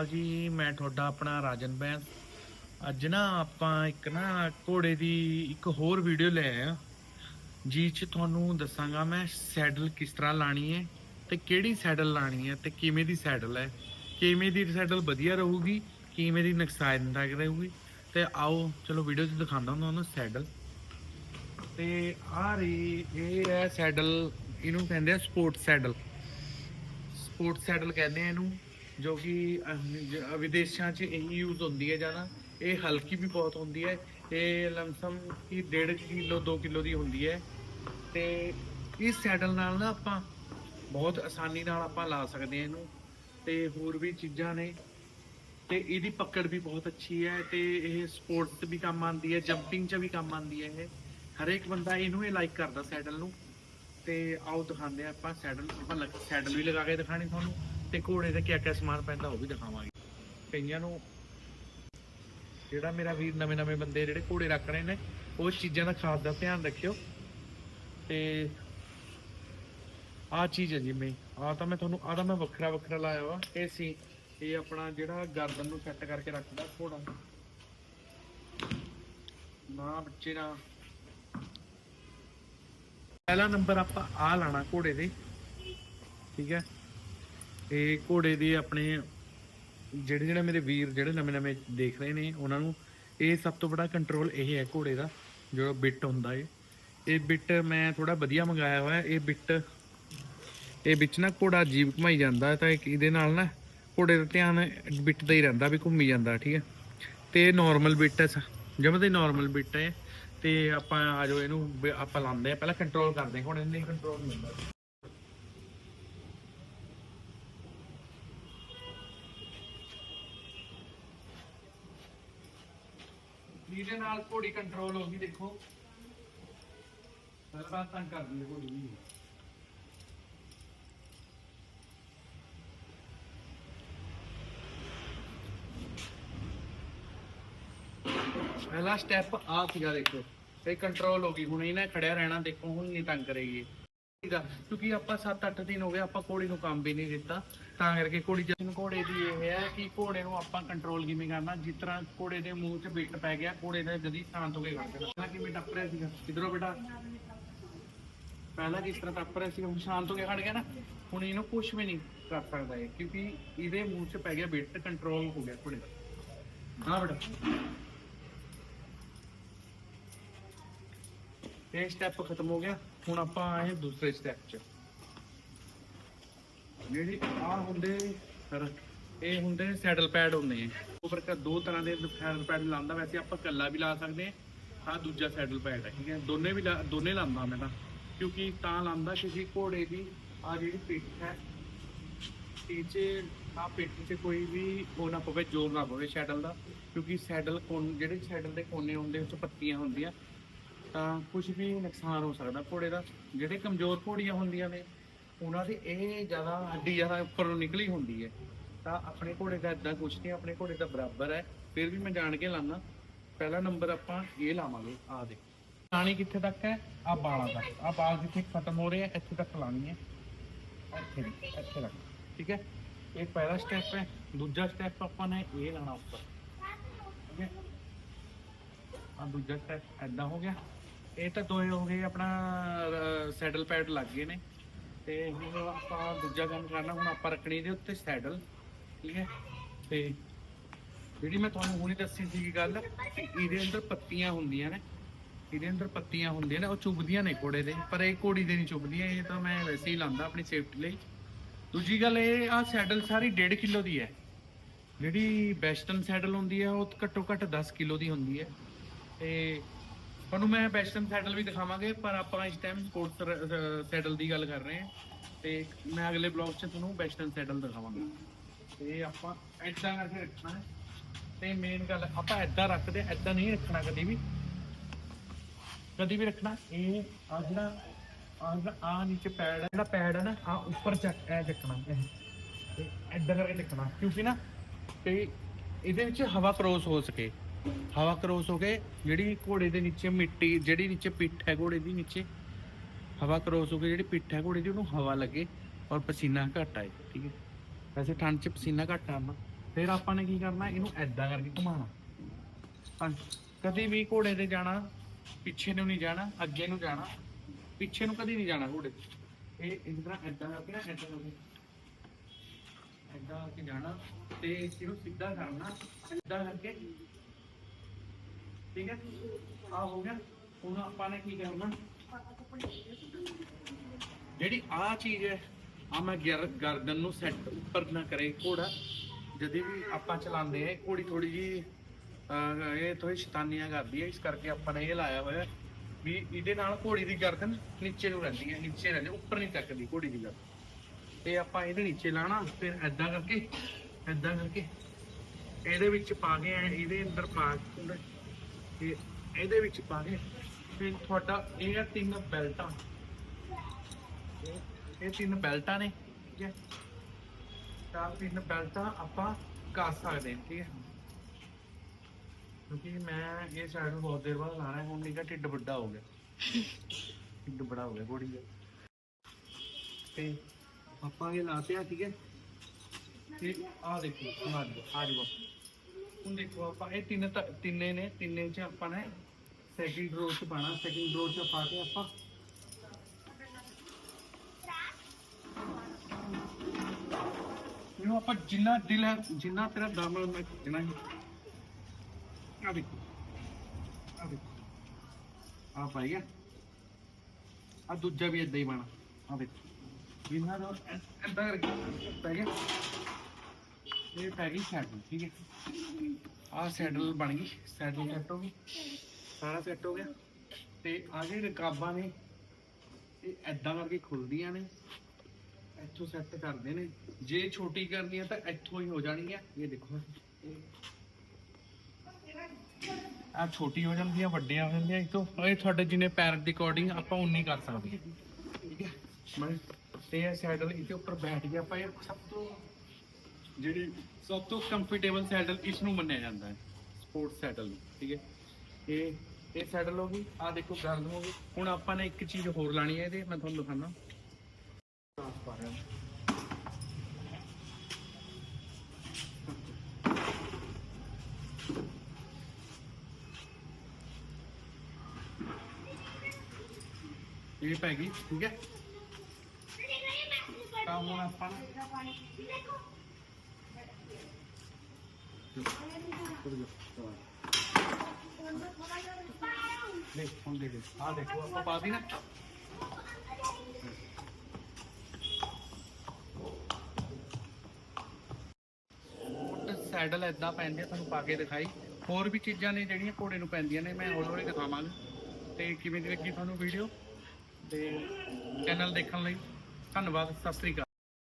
ਅਕਾਲ ਜੀ, ਮੈਂ ਤੁਹਾਡਾ ਆਪਣਾ ਰਾਜਨ ਬੈਂਸ। ਅੱਜ ਨਾ ਆਪਾਂ ਇੱਕ ਨਾ ਘੋੜੇ ਦੀ ਇੱਕ ਹੋਰ ਵੀਡੀਓ ਲੈ ਆਏ ਆ ਜੀ ਚ ਤੁਹਾਨੂੰ ਦੱਸਾਂਗਾ ਮੈਂ ਸੈਡਲ ਕਿਸ ਤਰ੍ਹਾਂ ਲਾਣੀ ਹੈ ਤੇ ਕਿਹੜੀ ਸੈਡਲ ਲਾਣੀ ਹੈ ਤੇ ਕਿਵੇਂ ਦੀ ਸੈਡਲ ਹੈ ਕਿਵੇਂ ਦੀ ਸੈਡਲ ਵਧੀਆ ਰਹੂਗੀ, ਕਿਵੇਂ ਦੀ ਨੁਕਸਾਨਦਾਇਕ ਰਹੂਗੀ। ਤੇ ਆਓ, ਚਲੋ ਵੀਡੀਓ 'ਚ ਦਿਖਾਉਂਦਾ ਹੁੰਦਾ ਤੁਹਾਨੂੰ ਸੈਡਲ। ਤੇ ਆ ਰਹੀ, ਇਹ ਹੈ ਸੈਡਲ, ਇਹਨੂੰ ਕਹਿੰਦੇ ਆ ਸਪੋਰਟ ਸੈਡਲ। ਸਪੋਰਟ ਸੈਡਲ ਕਹਿੰਦੇ ਆ ਇਹਨੂੰ। ਜੋ ਕਿ ਵਿਦੇਸ਼ਾਂ 'ਚ ਇਹੀ ਯੂਜ਼ ਹੁੰਦੀ ਹੈ ਜ਼ਿਆਦਾ ਇਹ ਹਲਕੀ ਵੀ ਬਹੁਤ ਹੁੰਦੀ ਹੈ। ਇਹ ਲਮਸਮ ਕਿ 1.5 ਕਿਲੋ 2 ਕਿਲੋ ਦੀ ਹੁੰਦੀ ਹੈ। ਤੇ ਇਸ ਸੈਡਲ ਨਾਲ ਨਾ ਆਪਾਂ ਬਹੁਤ ਆਸਾਨੀ ਨਾਲ ਆਪਾਂ ਲਾ ਸਕਦੇ ਹਾਂ ਇਹਨੂੰ। ਤੇ ਹੋਰ ਵੀ ਚੀਜ਼ਾਂ ਨੇ। ਤੇ ਇਹਦੀ ਪਕੜ ਵੀ ਬਹੁਤ ਅੱਛੀ ਹੈ ਤੇ ਇਹ ਸਪੋਰਟਸ ਵੀ ਕੰਮ ਆਉਂਦੀ ਹੈ ਜੰਪਿੰਗ 'ਚ ਵੀ ਕੰਮ ਆਉਂਦੀ ਹੈ ਇਹ। ਹਰੇਕ ਬੰਦਾ ਇਹਨੂੰ ਇਹ ਲਾਈਕ ਕਰਦਾ ਸੈਡਲ ਨੂੰ। ਤੇ ਆਓ ਦਿਖਾਉਂਦੇ ਆ ਆਪਾਂ ਸੈਡਲ ਆਪਾਂ ਲੱਗ- ਸੈਡਲ ਵੀ ਲਗਾ ਕੇ ਦਿਖਾਣੀ ਤੁਹਾਨੂੰ। ਤੇ ਘੋੜੇ ਤੇ ਕਿਆ ਕਿਆ ਸਮਾਨ ਪੈਂਦਾ ਉਹ ਵੀ ਦਿਖਾਵਾਂਗੇ। ਕਈਆਂ ਨੂੰ ਜਿਹੜਾ ਮੇਰਾ ਵੀਰ ਨਵੇਂ ਨਵੇਂ ਬੰਦੇ ਜਿਹੜੇ ਘੋੜੇ ਰੱਖ ਰਹੇ ਨੇ ਉਸ ਚੀਜ਼ਾਂ ਦਾ ਖਾਸ ਦਾ ਧਿਆਨ ਰੱਖਿਓ। ਤੇ ਆ ਚੀਜ਼ ਹੈ ਜਿਵੇਂ ਆ ਤਾਂ ਮੈਂ ਤੁਹਾਨੂੰ ਆ ਤਾਂ ਮੈਂ ਵੱਖਰਾ ਵੱਖਰਾ ਲਾਇਆ ਵਾ। ਇਹ ਸੀ, ਇਹ ਆਪਣਾ ਜਿਹੜਾ ਗਰਦਨ ਨੂੰ ਸੈੱਟ ਕਰਕੇ ਰੱਖਦਾ ਘੋੜਾ। ਨਾ ਬੱਚੇ ਨਾ। ਪਹਿਲਾ ਨੰਬਰ ਆਪਾਂ ਆ ਲਾਣਾ ਘੋੜੇ ਦੇ ਠੀਕ ਹੈ? ਇਹ ਘੋੜੇ ਦੇ ਆਪਣੇ ਜਿਹੜੇ ਜਿਹੜੇ ਮੇਰੇ ਵੀਰ ਜਿਹੜੇ ਨਵੇਂ ਨਵੇਂ ਦੇਖ ਰਹੇ ਨੇ, ਉਹਨਾਂ ਨੂੰ ਇਹ ਸਭ ਤੋਂ ਬੜਾ ਕੰਟਰੋਲ ਇਹ ਹੈ ਘੋੜੇ ਦਾ, ਜੋ ਬਿੱਟ ਹੁੰਦਾ ਏ। ਇਹ ਬਿੱਟ ਮੈਂ ਥੋੜਾ ਵਧੀਆ ਮੰਗਾਇਆ ਹੋਇਆ, ਇਹ ਬਿੱਟ, ਇਹ ਵਿੱਚ ਨਾ ਘੋੜਾ ਜੀਵ ਘਮਾਈ ਜਾਂਦਾ ਤਾਂ ਇੱਕ ਇਹਦੇ ਨਾਲ ਨਾ ਘੋੜੇ ਦਾ ਧਿਆਨ ਬਿੱਟ ਤੇ ਹੀ ਰਹਿੰਦਾ ਵੀ ਘੁੰਮੀ ਜਾਂਦਾ, ਠੀਕ ਹੈ। ਤੇ ਇਹ ਨਾਰਮਲ ਬਿੱਟ ਹੈ ਜਮਾ ਨਾਰਮਲ ਬਿੱਟ ਹੈ। ਤੇ ਆਪਾਂ ਆ ਜਾਓ ਇਹਨੂੰ ਵੀ ਆਪਾਂ ਲਾਉਂਦੇ ਆ ਪਹਿਲਾਂ ਕੰਟਰੋਲ ਕਰਦੇ ਹਾਂ ਹੁਣ ਇਹਨੇ ਕੰਟਰੋਲ ਨਹੀਂ ਹੁੰਦਾ। ਜਿਹਦੇ ਨਾਲ ਘੋੜੀ ਕੰਟਰੋਲ ਹੋ ਗਈ, ਦੇਖੋ। ਪਹਿਲਾਂ ਤੰਗ ਕਰਦੀ ਹੈ ਘੋੜੀ ਵੀ ਪਹਿਲਾ ਸਟੈਪ ਆ ਸੀਗਾ, ਦੇਖੋ। ਇਹ ਕੰਟਰੋਲ ਹੋ ਗਈ, ਹੁਣ ਇਹਨੇ ਖੜਿਆ ਰਹਿਣਾ, ਦੇਖੋ, ਹੁਣ ਨਹੀਂ ਤੰਗ ਕਰੇਗੀ। ਠੀਕ ਕਿਉਂਕਿ ਆਪਾਂ 7-8 ਦਿਨ ਹੋ ਗਏ, ਆਪਾਂ ਘੋੜੀ ਨੂੰ ਕੰਮ ਵੀ ਨਹੀਂ ਦਿੱਤਾ। ਤਾਂ ਕਰਕੇ ਘੋੜੀ ਜਨ ਘੋੜੇ ਦੀ ਇਹ ਹੈ ਕਿ ਘੋੜੇ ਨੂੰ ਆਪਾਂ ਕੰਟਰੋਲ ਕਿਵੇਂ ਕਰਨਾ, ਜਿਸ ਤਰ੍ਹਾਂ ਘੋੜੇ ਦੇ ਮੂੰਹ 'ਚ ਬਿੱਟ ਪੈ ਗਿਆ, ਘੋੜੇ ਦਾ ਜਦੀ ਸ਼ਾਂਤ ਹੋ ਕੇ ਖੜ ਜਾਣਾ ਪਹਿਲਾਂ ਕਿਵੇਂ ਟੱਪ ਰਿਹਾ ਸੀਗਾ? ਕਿਧਰੋਂ ਬੇਟਾ? ਪਹਿਲਾਂ ਜਿਸ ਤਰ੍ਹਾਂ ਟੱਪ ਰਿਹਾ ਸੀ ਹੁਣ ਸ਼ਾਂਤ ਹੋ ਕੇ ਖੜ ਗਿਆ ਨਾ। ਹੁਣ ਇਹਨੂੰ ਕੁਝ ਵੀ ਨਹੀਂ ਕਰ ਸਕਦਾ ਇਹ, ਕਿਉਂਕਿ ਇਹਦੇ ਮੂੰਹ 'ਚ ਪੈ ਗਿਆ ਬਿੱਟ ਕੰਟਰੋਲ ਹੋ ਗਿਆ ਘੋੜੇ ਦਾ। ਹਾਂ ਬੇਟਾ। ਇਹ ਸਟੈਪ ਖਤਮ ਹੋ ਗਿਆ। ਹੁਣ ਆਪਾਂ ਆਏ ਦੂਸਰੇ ਸਟੈਪ 'ਚ। ਜਿਹੜੀ ਆ ਹੁੰਦੇ ਸਰ, ਇਹ ਹੁੰਦੇ ਸੈਡਲ ਪੈਡ ਹੁੰਦੇ ਆ। ਉੱਪਰ ਕਾ ਦੋ ਤਰ੍ਹਾਂ ਦੇ ਸੈਡਲ ਪੈਡ ਲਾਉਂਦਾ, ਵੈਸੇ ਆਪਾਂ ਕੱਲਾ ਵੀ ਲਾ ਸਕਦੇ ਆ ਆ ਦੂਜਾ ਸੈਡਲ ਪੈਡ ਹੈ ਠੀਕ ਹੈ। ਦੋਨੇ ਵੀ ਦੋਨੇ ਲਾਉਂਦਾ ਮੈਂ ਤਾਂ। ਕਿਉਂਕਿ ਤਾਂ ਲਾਉਂਦਾ ਕਿਉਂਕਿ ਘੋੜੇ ਦੀ ਆ ਜਿਹੜੀ ਪਿੱਠ ਹੈ ਟੀਚੇ ਆ ਪਿੱਠ 'ਚ ਕੋਈ ਵੀ ਉਹ ਨਾ ਪਵੇ, ਜ਼ੋਰ ਨਾ ਪਵੇ ਸੈਡਲ ਦਾ। ਕਿਉਂਕਿ ਸੈਡਲ ਕੋਨ, ਜਿਹੜੇ ਸੈਡਲ ਦੇ ਕੋਨੇ ਹੁੰਦੇ ਉਸ ਪੱਤੀਆਂ ਹੁੰਦੀਆਂ। ਤਾਂ ਕੁਝ ਵੀ ਨੁਕਸਾਨ ਹੋ ਸਕਦਾ ਘੋੜੇ ਦਾ। ਜਿਹੜੇ ਕਮਜ਼ੋਰ ਘੋੜੀਆਂ ਹੁੰਦੀਆਂ ਨੇ, ਉਹਨਾਂ ਦੀ ਇਹ ਜ਼ਿਆਦਾ ਹੱਡੀ ਜ਼ਿਆਦਾ ਉੱਪਰੋਂ ਨਿਕਲੀ ਹੁੰਦੀ ਹੈ। ਤਾਂ ਆਪਣੇ ਘੋੜੇ ਦਾ ਇਦਾਂ ਕੁਝ ਨਹੀਂ, ਆਪਣੇ ਘੋੜੇ ਦਾ ਬਰਾਬਰ ਹੈ। ਫਿਰ ਵੀ ਮੈਂ ਜਾਣ ਕੇ ਲਾਣਾ ਪਹਿਲਾ ਨੰਬਰ ਆਪਾਂ ਇਹ ਲਾਵਾਂਗੇ, ਆ ਦੇ ਲਾਣੀ ਕਿੱਥੇ ਤੱਕ ਹੈ? ਆ ਬਾਲਾਂ ਤੱਕ। ਆ ਬਾਲ ਜਿੱਥੇ ਖਤਮ ਹੋ ਰਹੇ ਆ, ਇੱਥੇ ਤੱਕ ਲਾਣੀ ਹੈ। ਇੱਥੇ ਇੱਥੇ ਤੱਕ ਠੀਕ ਹੈ? ਇਹ ਪਹਿਲਾ ਸਟੈਪ ਹੈ। ਦੂਜਾ ਸਟੈਪ ਆਪਾਂ ਨੇ ਇਹ ਲਾਣਾ ਉੱਪਰ। ਠੀਕ ਹੈ? ਆ ਦੂਜਾ ਸਟੈਪ ਐਦਾਂ ਹੋ ਗਿਆ। ਇਹ ਤਾਂ ਦੋਏ ਹੋ ਗਏ ਆਪਣਾ ਸੈਡਲ ਪੈਡ ਲੱਗ ਗਏ ਨੇ। ਤੇ ਹੁਣ ਆਪਾਂ ਦੂਜਾ ਕੰਮ ਕਰਨਾ, ਹੁਣ ਆਪਾਂ ਰੱਖਣੀ ਇਹਦੇ ਉੱਤੇ ਸੈਡਲ ਠੀਕ ਹੈ? ਤੇ ਜਿਹੜੀ ਮੈਂ ਤੁਹਾਨੂੰ ਹੁਣੇ ਦੱਸੀ ਸੀ ਗੱਲ, ਇਹਦੇ ਅੰਦਰ ਪੱਤੀਆਂ ਹੁੰਦੀਆਂ ਨੇ। ਇਹਦੇ ਅੰਦਰ ਪੱਤੀਆਂ ਹੁੰਦੀਆਂ ਨੇ, ਉਹ ਚੁੱਭਦੀਆਂ ਨੇ ਘੋੜੇ ਦੇ, ਪਰ ਇਹ ਘੋੜੀ ਦੇ ਨਹੀਂ ਚੁੱਭਦੀਆਂ ਇਹ ਤਾਂ ਮੈਂ ਵੈਸੇ ਹੀ ਲਾਉਂਦਾ ਆਪਣੀ ਸੇਫਟੀ ਲਈ। ਦੂਜੀ ਗੱਲ ਇਹ, ਆ ਸੈਡਲ ਸਾਰੀ 1.5 ਕਿਲੋ ਦੀ ਹੈ। ਜਿਹੜੀ ਵੈਸਟਰਨ ਸੈਡਲ ਹੁੰਦੀ ਹੈ, ਉਹ ਘੱਟੋ ਘੱਟ 10 ਕਿਲੋ ਦੀ ਹੁੰਦੀ ਹੈ। ਤੇ ਤੁਹਾਨੂੰ ਮੈਂ ਵੈਸਟਰਨ ਸੈਡਲ ਵੀ ਦਿਖਾਵਾਂਗੇ, ਪਰ ਆਪਾਂ ਇਸ ਟਾਈਮ ਸਪੋਰਟਸ ਸੈਡਲ ਦੀ ਗੱਲ ਕਰ ਰਹੇ ਹਾਂ। ਤੇ ਮੈਂ ਅਗਲੇ ਬਲੌਗ 'ਚ ਤੁਹਾਨੂੰ ਵੈਸਟਰਨ ਸੈਡਲ ਦਿਖਾਵਾਂਗਾ। ਤੇ ਆਪਾਂ ਐਦਾਂ ਕਰਕੇ ਰੱਖਣਾ ਹੈ। ਤੇ ਮੇਨ ਗੱਲ ਆਪਾਂ ਐਦਾਂ ਰੱਖਦੇ ਐਦਾਂ ਨਹੀਂ ਰੱਖਣਾ ਕਦੀ ਵੀ। ਕਦੀ ਵੀ ਰੱਖਣਾ, ਇਹ ਆ ਜਿਹੜਾ, ਆ ਨੀਚੇ ਪੈਡ ਹੈ ਜਿਹੜਾ ਪੈਡ ਹੈ ਨਾ, ਆ ਉੱਪਰ ਚੱਕ ਐ ਚੱਕਣਾ, ਇਹ। ਤੇ ਐਦਾਂ ਕਰਕੇ ਚੱਕਣਾ, ਕਿਉਂਕਿ ਨਾ, ਤੇ ਇਹਦੇ ਵਿੱਚ ਹਵਾ ਕ੍ਰੋਸ ਹੋ ਸਕੇ। ਹਵਾ ਕਰੋਸ ਹੋ ਕੇ ਜਿਹੜੀ ਘੋੜੇ ਦੇ ਨੀਚੇ ਮਿੱਟੀ, ਜਿਹੜੀ ਨੀਚੇ ਪਿੱਠ ਹੈ ਘੋੜੇ ਦੀ ਨੀਚੇ, ਹਵਾ ਕ੍ਰੋਸ ਹੋ ਕੇ ਜਿਹੜੀ ਪਿੱਠ ਹੈ ਘੋੜੇ ਦੀ, ਉਹਨੂੰ ਹਵਾ ਲੱਗੇ ਔਰ ਪਸੀਨਾ ਘੱਟ ਆਏ, ਠੀਕ ਹੈ। ਵੈਸੇ ਠੰਡ 'ਚ ਪਸੀਨਾ ਘੱਟ ਆਉਂਦਾ ਫਿਰ ਆਪਾਂ ਨੇ ਕੀ ਕਰਨਾ, ਇਹਨੂੰ ਐਦਾਂ ਕਰਕੇ ਘੁਮਾਉਣਾ। ਹਾਂ, ਕਦੇ ਵੀ ਘੋੜੇ ਤੇ ਜਾਣਾ, ਪਿੱਛੇ ਨੂੰ ਨਹੀਂ ਜਾਣਾ, ਅੱਗੇ ਨੂੰ ਜਾਣਾ, ਪਿੱਛੇ ਨੂੰ ਕਦੀ ਨਹੀਂ ਜਾਣਾ ਘੋੜੇ ਤੇ। ਇਹ ਇਸ ਤਰ੍ਹਾਂ ਐਦਾਂ ਕਰਕੇ ਨਾ ਐਦਾਂ ਕਰਕੇ। ਐਦਾਂ ਕਰਕੇ ਜਾਣਾ ਤੇ ਇਹਨੂੰ ਸਿੱਧਾ ਕਰਨਾ ਐਦਾਂ ਕਰਕੇ ਠੀਕ ਹੈ? ਆ ਹੋ ਗਿਆ। ਹੁਣ ਆਪਾਂ ਨੇ ਕੀ ਕਰਨਾ? ਜਿਹੜੀ ਆ ਚੀਜ਼ ਹੈ ਆ ਮੈਂ ਗਰਦਨ ਨੂੰ ਸੈੱਟ ਉੱਪਰ ਨਾ ਕਰੇ, ਘੋੜਾ। ਜਦੀ ਵੀ ਆਪਾਂ ਚਲਾਉਂਦੇ ਆ ਘੋੜੀ ਥੋੜੀ ਜੀ ਇਹ ਥੋੜੀ ਸ਼ੈਤਾਨੀਆਂ ਕਰਦੀ ਹੈ। ਇਸ ਕਰਕੇ ਆਪਾਂ ਨੇ ਇਹ ਲਾਇਆ ਹੋਇਆ ਵੀ ਇਹਦੇ ਨਾਲ ਘੋੜੀ ਦੀ ਗਰਦਨ ਨੀਚੇ ਨੂੰ ਰਹਿੰਦੀ ਹੈ, ਨੀਚੇ ਰਹਿੰਦੀ, ਉੱਪਰ ਨਹੀਂ ਚੱਕਦੀ ਘੋੜੀ ਦੀ ਗਰਦਨ। ਤੇ ਆਪਾਂ ਇਹਦੇ ਨੀਚੇ ਲਾਣਾ ਫਿਰ ਐਦਾਂ ਕਰਕੇ ਐਦਾਂ ਕਰਕੇ ਇਹਦੇ ਵਿੱਚ ਪਾ ਕੇ ਇਹਦੇ ਅੰਦਰ ਪਾ ਕੇ ਇਹ ਇਹਦੇ ਵਿੱਚ ਪਾ ਕੇ ਫਿਰ ਤੁਹਾਡਾ ਇਹ ਆ ਤਿੰਨ ਬੈਲਟਾਂ। ਇਹ- ਇਹ ਤਿੰਨ ਬੈਲਟਾਂ ਨੇ, ਠੀਕ ਹੈ? ਤਾਂ ਤਿੰਨ ਬੈਲਟਾਂ ਆਪਾਂ ਕਰ ਸਕਦੇ ਹਾਂ, ਠੀਕ ਹੈ? ਕਿਉਂਕਿ ਮੈਂ ਇਹ ਸਾਈਡ ਨੂੰ ਬਹੁਤ ਦੇਰ ਬਾਅਦ ਲਾਣਾ ਹੈ ਹੁਣ ਨਿਕਾ ਢਿੱਡ ਵੱਡਾ ਹੋ ਗਿਆ। ਢਿੱਡ ਬੜਾ ਹੋ ਗਿਆ ਘੋੜੀ ਦਾ ਤੇ ਆਪਾਂ ਇਹ ਲਾਤੇ ਆ, ਠੀਕ ਹੈ? ਤੇ ਆ ਦੇਖੋ ਹੁਣ ਆ ਜਾਓ ਆ ਜਾਓ ਹੁਣ ਦੇਖੋ ਆਪਾਂ ਇਹ ਤਿੰਨ ਤਾਂ- ਤਿੰਨੇ ਨੇ, ਤਿੰਨੇ ਚ ਆਪਾਂ ਨੇ ਸੈਕਿੰਡ ਰੋ ਚ ਪਾਣਾ ਸੈਕਿੰਡ ਰੋ ਚ ਪਾ ਕੇ ਆਪਾਂ ਇਹਨੂੰ ਆਪਾਂ ਜਿੰਨਾ ਦਿਲ ਹੈ, ਜਿੰਨਾ ਤੇਰਾ ਦਮ ਹੈ, ਮੈਂ ਜਿੰਨਾ ਹੀ ਆ ਦੇਖੋ ਆ ਦੇਖੋ ਆ ਪਾਈ ਗਿਆ ਆ ਦੂਜਾ ਵੀ ਏਦਾਂ ਹੀ ਪਾਣਾ ਆ ਦੇਖੋ। ਜਿੰਨਾ ਦਾ ਏਦਾਂ ਕਰਕੇ ਪੈ ਗਿਆ। ਇਹ ਪੈ ਗਈ ਸੈਡਲ ਠੀਕ ਹੈ। ਆ ਸੈਡਲ ਬਣ ਗਈ ਸੈਡਲ ਸੈੱਟ ਹੋ ਗਈ। ਸਾਰਾ ਸੈੱਟ ਹੋ ਗਿਆ। ਤੇ ਆ ਜਿਹੜੇ ਰਕਾਬਾਂ ਨੇ ਇਹ ਐਦਾਂ ਕਰਕੇ ਖੁੱਲਦੀਆਂ ਨੇ। ਇੱਥੋਂ ਸੈੱਟ ਕਰਦੇ ਨੇ। ਜੇ ਛੋਟੀ ਕਰਨੀ ਹੈ ਤਾਂ ਇੱਥੋਂ ਹੀ ਹੋ ਜਾਣੀ ਹੈ ਇਹ ਦੇਖੋ। ਆ ਛੋਟੀ ਹੋ ਜਾਂਦੀ ਆ ਵੱਡੀਆਂ ਹੋ ਜਾਂਦੀਆਂ ਇਤੋਂ ਇਹ ਤੁਹਾਡੇ ਜਿੰਨੇ ਪੈਰ ਦੇ ਅਕੋਰਡਿੰਗ ਆਪਾਂ ਉਨੀ ਕਰ ਸਕਦੇ ਹਾਂ। ਠੀਕ ਹੈ। ਮੈਂ ਤੇ ਇਹ ਸੈਡਲ ਇਹਦੇ ਉੱਪਰ ਬੈਠ ਗਿਆ ਆਪਾਂ ਇਹ ਸਭ ਤੋਂ ਜਿਹੜੀ ਸਭ ਤੋਂ ਕੰਫਰਟੇਬਲ ਸੈਡਲ ਇਸ ਨੂੰ ਮੰਨਿਆ ਜਾਂਦਾ ਹੈ ਸਪੋਰਟਸ ਸੈਡਲ ਠੀਕ ਹੈ? ਇਹ ਇਹ ਸੈਡਲ ਹੋ ਗਈ ਆ ਦੇਖੋ ਗਰਮ ਹੋ ਗਈ। ਹੁਣ ਆਪਾਂ ਨੇ ਇੱਕ ਚੀਜ਼ ਹੋਰ ਲਾਣੀ ਹੈ ਇਹਦੇ, ਮੈਂ ਤੁਹਾਨੂੰ ਦਿਖਾਣਾ ਇਹ ਪੈ ਗਈ, ਠੀਕ ਹੈ? ਤਾਂ ਹੁਣ ਆਪਾਂ ਦੇਖ ਹੁਣ ਦੇ ਆ ਦੇਖੋ ਆਪਾਂ ਪਾ ਦੀ ਨਾ ਸੈਡਲ ਐਦਾਂ ਪੈਂਦੇ ਆ, ਤੁਹਾਨੂੰ ਪਾ ਕੇ ਦਿਖਾਈ। ਹੋਰ ਵੀ ਚੀਜ਼ਾਂ ਨੇ ਜਿਹੜੀਆਂ ਘੋੜੇ ਨੂੰ ਪੈਂਦੀਆਂ ਨੇ, ਮੈਂ ਹੌਲੀ ਹੌਲੀ ਦਿਖਾਵਾਂਗਾ। ਤੇ ਕਿਵੇਂ ਦੀ ਲੱਗੀ ਤੁਹਾਨੂੰ ਵੀਡੀਓ ਤੇ ਚੈਨਲ ਦੇਖਣ ਲਈ ਧੰਨਵਾਦ, ਸਤਿ ਸ੍ਰੀ ਅਕਾਲ।